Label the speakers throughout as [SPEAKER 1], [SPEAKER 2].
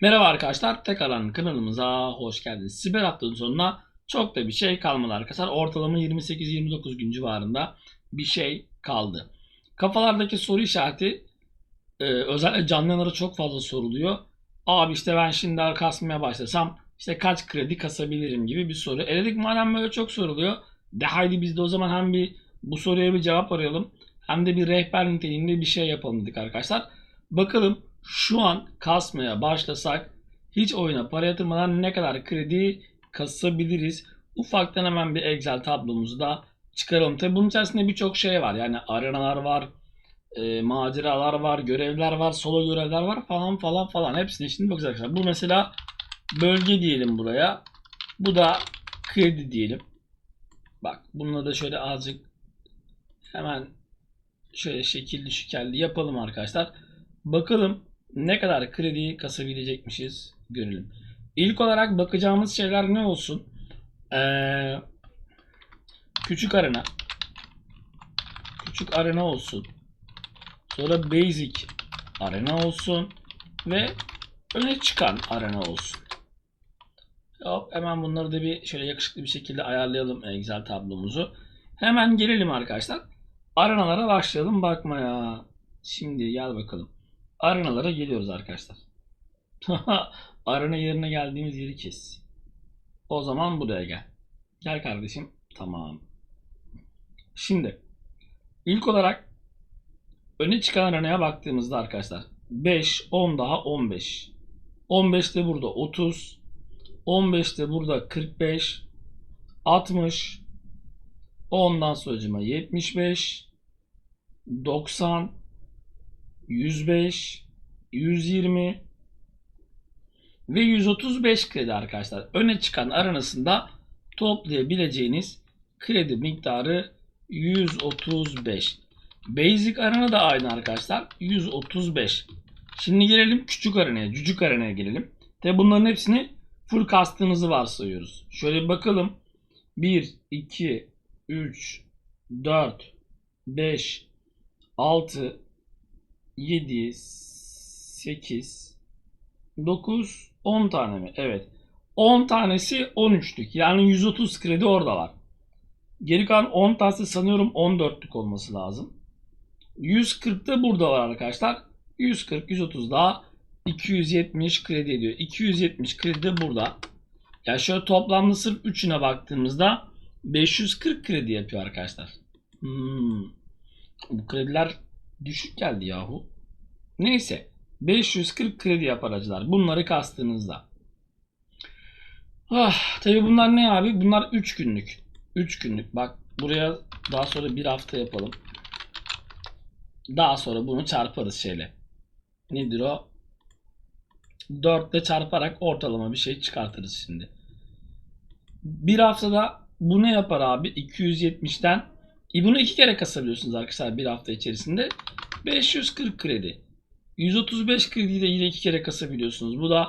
[SPEAKER 1] Merhaba arkadaşlar, tekrardan kanalımıza hoş geldiniz. Siber haftanın sonuna çok da bir şey kalmadı arkadaşlar. Ortalama 28-29 gün civarında bir şey kaldı. Kafalardaki soru işareti e, özellikle canlı yayınlara çok fazla soruluyor. Abi işte ben şimdi kasmaya başlasam işte kaç kredi kasabilirim gibi bir soru. E dedik madem böyle çok soruluyor. De haydi biz de o zaman hem bir bu soruya bir cevap arayalım. Hem de bir rehber niteliğinde bir şey yapalım dedik arkadaşlar. Bakalım şu an kasmaya başlasak hiç oyuna para yatırmadan ne kadar kredi kasabiliriz? Ufaktan hemen bir Excel tablomuzu da çıkaralım. Tabi bunun içerisinde birçok şey var. Yani arenalar var, e, maceralar var, görevler var, solo görevler var falan falan falan. Hepsini şimdi bakacağız arkadaşlar. Bu mesela bölge diyelim buraya. Bu da kredi diyelim. Bak bununla da şöyle azıcık hemen şöyle şekilli şükelli yapalım arkadaşlar. Bakalım ne kadar kredi kasabilecekmişiz görelim. İlk olarak bakacağımız şeyler ne olsun? Ee, küçük arena. Küçük arena olsun. Sonra basic arena olsun. Ve öne çıkan arena olsun. Hop, hemen bunları da bir şöyle yakışıklı bir şekilde ayarlayalım Excel tablomuzu. Hemen gelelim arkadaşlar. Arenalara başlayalım bakmaya. Şimdi gel bakalım. Arenalara geliyoruz arkadaşlar. Arena yerine geldiğimiz yeri kes. O zaman buraya gel. Gel kardeşim. Tamam. Şimdi ilk olarak öne çıkan arenaya baktığımızda arkadaşlar 5, 10 daha 15. 15 de burada 30. 15 de burada 45. 60. Ondan sonra 75. 90. 105, 120 ve 135 kredi arkadaşlar. Öne çıkan aranasında toplayabileceğiniz kredi miktarı 135. Basic arana da aynı arkadaşlar. 135. Şimdi gelelim küçük aranaya, cücük aranaya gelelim. Tabi bunların hepsini full kastığınızı varsayıyoruz. Şöyle bir bakalım. 1, 2, 3, 4, 5, 6, 7, 8, 9, 10 tane mi? Evet. 10 tanesi 13'lük. Yani 130 kredi orada var. Geri kalan 10 tanesi sanıyorum 14'lük olması lazım. 140 da burada var arkadaşlar. 140, 130 daha 270 kredi ediyor. 270 kredi de burada. Yani şöyle toplamda sırf 3'üne baktığımızda 540 kredi yapıyor arkadaşlar. Hmm. Bu krediler düşük geldi yahu. Neyse. 540 kredi yapar acılar. Bunları kastığınızda. Ah, tabii bunlar ne abi? Bunlar 3 günlük. 3 günlük. Bak buraya daha sonra bir hafta yapalım. Daha sonra bunu çarparız şeyle. Nedir o? 4 ile çarparak ortalama bir şey çıkartırız şimdi. Bir haftada bu ne yapar abi? 270'ten e bunu iki kere kasabiliyorsunuz arkadaşlar bir hafta içerisinde. 540 kredi. 135 krediyi de yine iki kere kasabiliyorsunuz. Bu da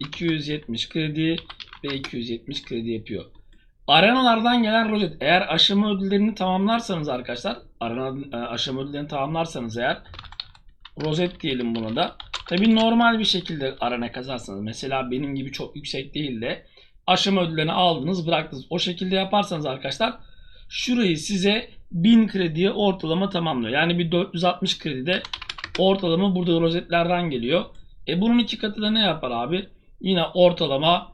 [SPEAKER 1] 270 kredi ve 270 kredi yapıyor. Arenalardan gelen rozet eğer aşama ödüllerini tamamlarsanız arkadaşlar arena e, aşama ödüllerini tamamlarsanız eğer rozet diyelim buna da. Tabi normal bir şekilde arena kazarsanız mesela benim gibi çok yüksek değil de aşama ödüllerini aldınız bıraktınız. O şekilde yaparsanız arkadaşlar şurayı size 1000 krediye ortalama tamamlıyor. Yani bir 460 kredide ortalama burada rozetlerden geliyor. E bunun iki katı da ne yapar abi? Yine ortalama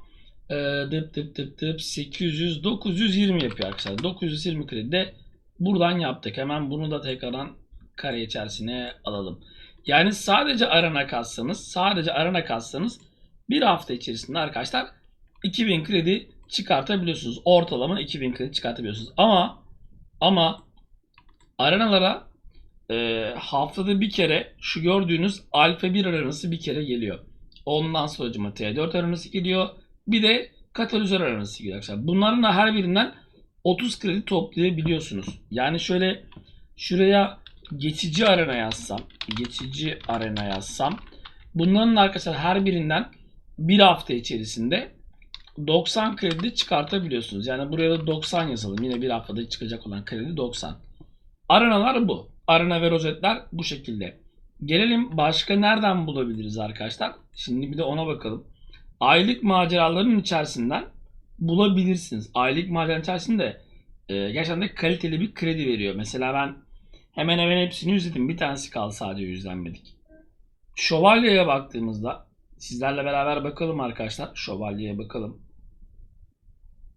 [SPEAKER 1] e, dıp dıp dıp dıp 800 920 yapıyor arkadaşlar. 920 kredi buradan yaptık. Hemen bunu da tekrardan kare içerisine alalım. Yani sadece arana kassanız, sadece arana kassanız bir hafta içerisinde arkadaşlar 2000 kredi çıkartabiliyorsunuz. Ortalama 2000 kredi çıkartabiliyorsunuz. Ama ama arenalara e, haftada bir kere şu gördüğünüz alfa 1 arenası bir kere geliyor. Ondan sonra T4 arenası geliyor. Bir de katalizör arenası geliyor arkadaşlar. Bunların da her birinden 30 kredi toplayabiliyorsunuz. Yani şöyle şuraya geçici arena yazsam, geçici arena yazsam bunların arkadaşlar her birinden bir hafta içerisinde 90 kredi çıkartabiliyorsunuz. Yani buraya da 90 yazalım. Yine bir haftada çıkacak olan kredi 90. Arenalar bu. Arena ve rozetler bu şekilde. Gelelim başka nereden bulabiliriz arkadaşlar? Şimdi bir de ona bakalım. Aylık maceraların içerisinden bulabilirsiniz. Aylık maceraların içerisinde e, gerçekten de kaliteli bir kredi veriyor. Mesela ben hemen hemen hepsini yüzledim. Bir tanesi kaldı sadece yüzlenmedik. Şövalyeye baktığımızda sizlerle beraber bakalım arkadaşlar. Şövalyeye bakalım.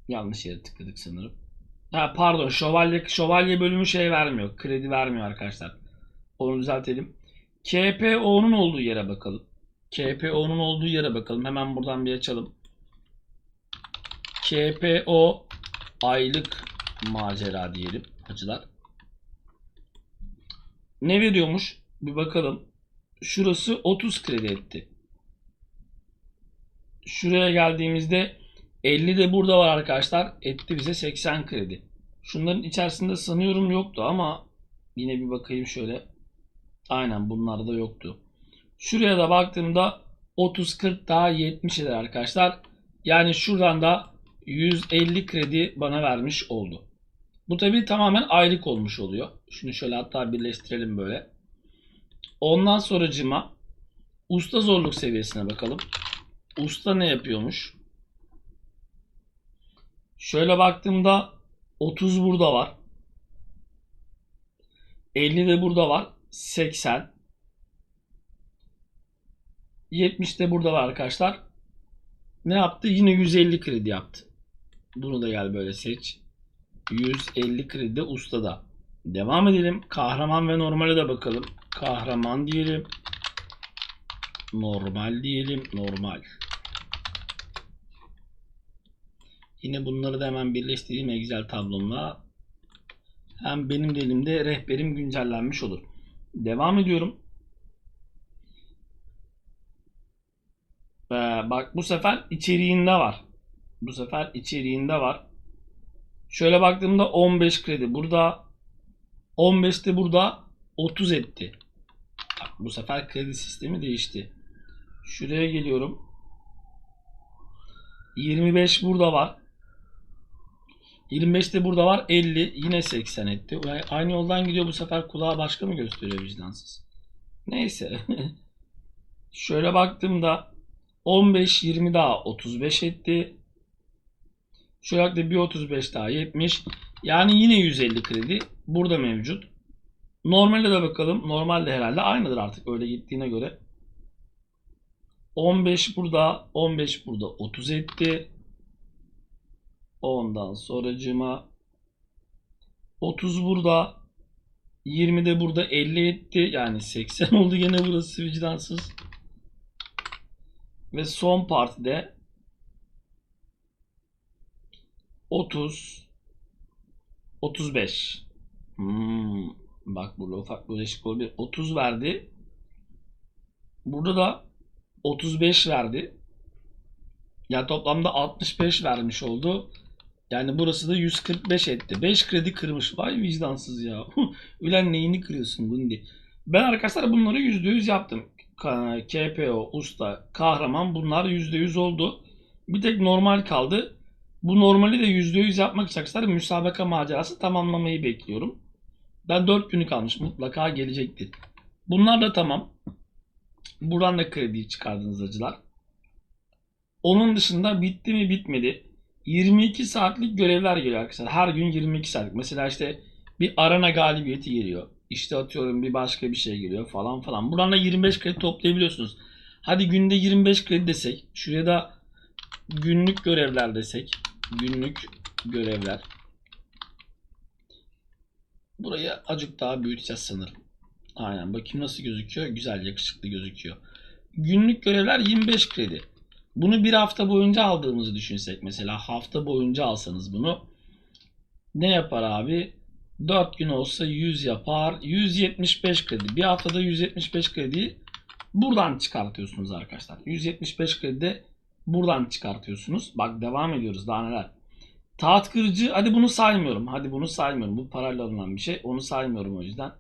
[SPEAKER 1] Yanlış yere tıkladık sanırım. Ha, pardon şövalye, şövalye bölümü şey vermiyor. Kredi vermiyor arkadaşlar. Onu düzeltelim. KPO'nun olduğu yere bakalım. KPO'nun olduğu yere bakalım. Hemen buradan bir açalım. KPO aylık macera diyelim hacılar. Ne veriyormuş? Bir bakalım. Şurası 30 kredi etti. Şuraya geldiğimizde 50 de burada var arkadaşlar. Etti bize 80 kredi. Şunların içerisinde sanıyorum yoktu ama yine bir bakayım şöyle. Aynen bunlarda yoktu. Şuraya da baktığımda 30 40 daha 70 eder arkadaşlar. Yani şuradan da 150 kredi bana vermiş oldu. Bu tabi tamamen aylık olmuş oluyor. Şunu şöyle hatta birleştirelim böyle. Ondan sonracıma usta zorluk seviyesine bakalım. Usta ne yapıyormuş? Şöyle baktığımda 30 burada var. 50 de burada var. 80. 70 de burada var arkadaşlar. Ne yaptı? Yine 150 kredi yaptı. Bunu da gel böyle seç. 150 kredi ustada. Devam edelim. Kahraman ve normale de bakalım. Kahraman diyelim. Normal diyelim. Normal. Yine bunları da hemen birleştireyim Excel tablomla. Hem benim de elimde rehberim güncellenmiş olur. Devam ediyorum. Ee, bak bu sefer içeriğinde var. Bu sefer içeriğinde var. Şöyle baktığımda 15 kredi burada 15 de burada 30 etti. Bak, bu sefer kredi sistemi değişti. Şuraya geliyorum. 25 burada var. 25 de burada var. 50 yine 80 etti. Aynı yoldan gidiyor bu sefer kulağa başka mı gösteriyor vicdansız? Neyse. Şöyle baktığımda 15 20 daha 35 etti. Şöyle de bir 35 daha 70. Yani yine 150 kredi burada mevcut. Normalde de bakalım. Normalde herhalde aynıdır artık öyle gittiğine göre. 15 burada, 15 burada 30 etti. Ondan sonracıma 30 burada, 20 de burada 50 etti. Yani 80 oldu gene burası vicdansız. Ve son partide 30 35 hmm, bak burada ufak bir değişik olabilir. 30 verdi. Burada da 35 verdi. Ya toplamda 65 vermiş oldu yani burası da 145 etti 5 kredi kırmış vay vicdansız ya Ülen neyini kırıyorsun Gundi ben arkadaşlar bunları %100 yaptım KPO, usta, kahraman bunlar %100 oldu bir tek normal kaldı bu normali de %100 yapmak için arkadaşlar müsabaka macerası tamamlamayı bekliyorum. Ben 4 günü kalmış. Mutlaka gelecektir. Bunlar da tamam. Buradan da krediyi çıkardınız acılar. Onun dışında bitti mi bitmedi. 22 saatlik görevler geliyor arkadaşlar. Her gün 22 saatlik. Mesela işte bir arana galibiyeti geliyor. İşte atıyorum bir başka bir şey geliyor falan falan. Buradan da 25 kredi toplayabiliyorsunuz. Hadi günde 25 kredi desek. Şuraya da günlük görevler desek günlük görevler. Burayı acık daha büyüteceğiz sanırım. Aynen bakayım nasıl gözüküyor. Güzel yakışıklı gözüküyor. Günlük görevler 25 kredi. Bunu bir hafta boyunca aldığımızı düşünsek mesela hafta boyunca alsanız bunu ne yapar abi? 4 gün olsa 100 yapar. 175 kredi. Bir haftada 175 krediyi buradan çıkartıyorsunuz arkadaşlar. 175 kredi de Buradan çıkartıyorsunuz. Bak devam ediyoruz daha neler. Taht kırıcı hadi bunu saymıyorum. Hadi bunu saymıyorum. Bu parayla alınan bir şey. Onu saymıyorum o yüzden.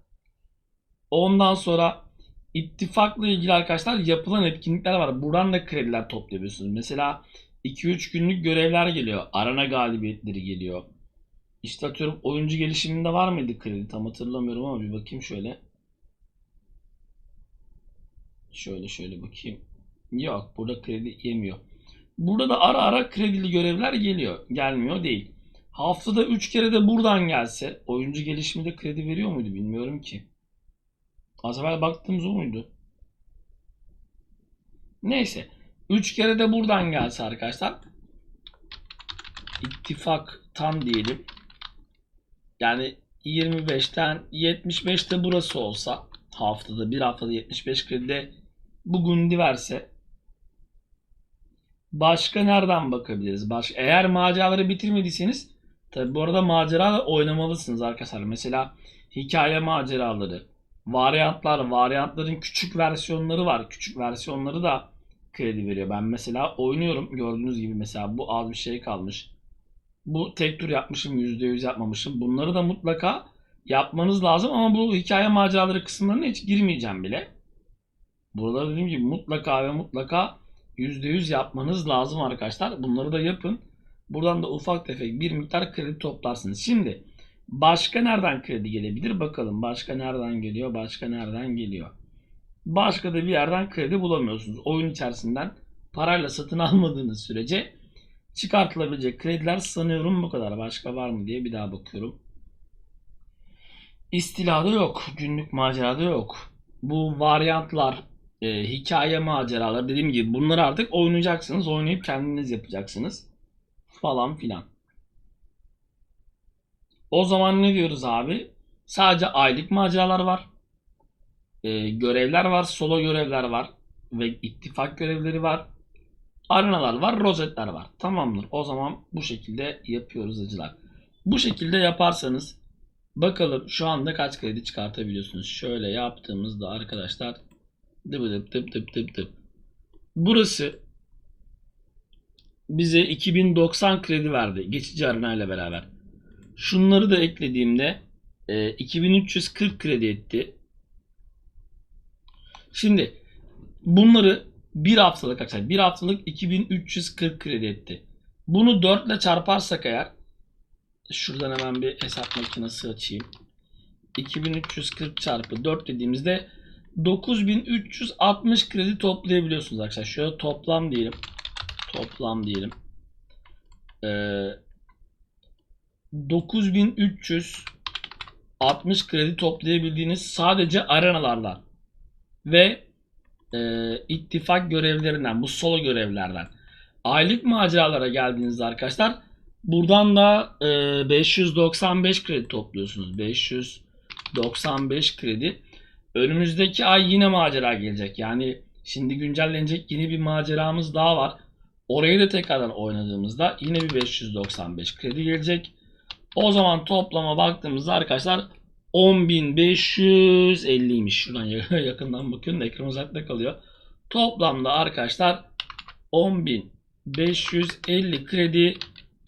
[SPEAKER 1] Ondan sonra ittifakla ilgili arkadaşlar yapılan etkinlikler var. Buradan da krediler toplayabiliyorsunuz. Mesela 2-3 günlük görevler geliyor. Arana galibiyetleri geliyor. İşte atıyorum oyuncu gelişiminde var mıydı kredi? Tam hatırlamıyorum ama bir bakayım şöyle. Şöyle şöyle bakayım. Yok burada kredi yemiyor. Burada da ara ara kredili görevler geliyor. Gelmiyor değil. Haftada 3 kere de buradan gelse oyuncu gelişiminde kredi veriyor muydu bilmiyorum ki. Az evvel baktığımız o muydu? Neyse. 3 kere de buradan gelse arkadaşlar. İttifaktan diyelim. Yani 25'ten 75'te burası olsa haftada bir haftada 75 kredi bugün verse başka nereden bakabiliriz? Baş eğer maceraları bitirmediyseniz tabi bu arada macera oynamalısınız arkadaşlar. Mesela hikaye maceraları, varyantlar, varyantların küçük versiyonları var. Küçük versiyonları da kredi veriyor. Ben mesela oynuyorum. Gördüğünüz gibi mesela bu az bir şey kalmış. Bu tek tur yapmışım, %100 yapmamışım. Bunları da mutlaka yapmanız lazım ama bu hikaye maceraları kısımlarına hiç girmeyeceğim bile. Burada dediğim gibi mutlaka ve mutlaka %100 yapmanız lazım arkadaşlar. Bunları da yapın. Buradan da ufak tefek bir miktar kredi toplarsınız. Şimdi başka nereden kredi gelebilir? Bakalım başka nereden geliyor? Başka nereden geliyor? Başka da bir yerden kredi bulamıyorsunuz. Oyun içerisinden parayla satın almadığınız sürece çıkartılabilecek krediler sanıyorum bu kadar. Başka var mı diye bir daha bakıyorum. İstilada yok. Günlük macerada yok. Bu varyantlar, e, hikaye maceraları dediğim gibi bunları artık oynayacaksınız. Oynayıp kendiniz yapacaksınız. Falan filan. O zaman ne diyoruz abi? Sadece aylık maceralar var. E, görevler var. Solo görevler var. Ve ittifak görevleri var. Arenalar var. Rozetler var. Tamamdır. O zaman bu şekilde yapıyoruz acılar. Bu şekilde yaparsanız bakalım şu anda kaç kredi çıkartabiliyorsunuz. Şöyle yaptığımızda arkadaşlar dıp dıp dıp dıp dıp dıp. Burası bize 2090 kredi verdi. Geçici arena ile beraber. Şunları da eklediğimde e, 2340 kredi etti. Şimdi bunları bir haftalık arkadaşlar bir haftalık 2340 kredi etti. Bunu 4 ile çarparsak eğer şuradan hemen bir hesap makinesi açayım. 2340 çarpı 4 dediğimizde 9360 kredi toplayabiliyorsunuz arkadaşlar. Şöyle toplam diyelim. Toplam diyelim. Ee, 9360 kredi toplayabildiğiniz sadece arenalarla ve e, ittifak görevlerinden, bu solo görevlerden. Aylık maceralara geldiğinizde arkadaşlar buradan da e, 595 kredi topluyorsunuz. 595 kredi. Önümüzdeki ay yine macera gelecek. Yani şimdi güncellenecek yeni bir maceramız daha var. Orayı da tekrardan oynadığımızda yine bir 595 kredi gelecek. O zaman toplama baktığımızda arkadaşlar 10.550'ymiş. Şuradan yakından bakıyorum da ekran uzakta kalıyor. Toplamda arkadaşlar 10.550 kredi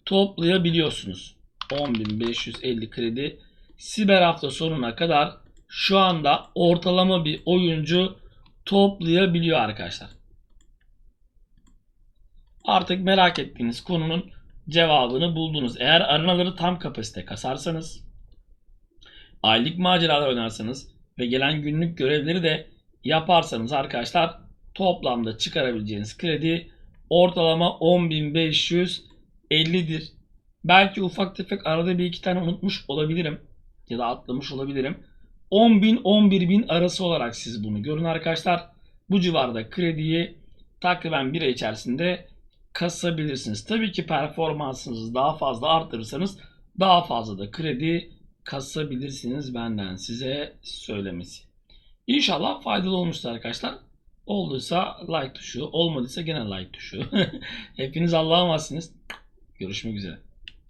[SPEAKER 1] toplayabiliyorsunuz. 10.550 kredi siber hafta sonuna kadar şu anda ortalama bir oyuncu toplayabiliyor arkadaşlar. Artık merak ettiğiniz konunun cevabını buldunuz. Eğer arenaları tam kapasite kasarsanız, aylık maceralar oynarsanız ve gelen günlük görevleri de yaparsanız arkadaşlar toplamda çıkarabileceğiniz kredi ortalama 10.550'dir. Belki ufak tefek arada bir iki tane unutmuş olabilirim ya da atlamış olabilirim. 10.000 11.000 arası olarak siz bunu görün arkadaşlar. Bu civarda krediyi takriben bir ay içerisinde kasabilirsiniz. Tabii ki performansınızı daha fazla arttırırsanız daha fazla da kredi kasabilirsiniz benden size söylemesi. İnşallah faydalı olmuştur arkadaşlar. Olduysa like tuşu, olmadıysa gene like tuşu. Hepiniz Allah'a emanetsiniz. Görüşmek üzere.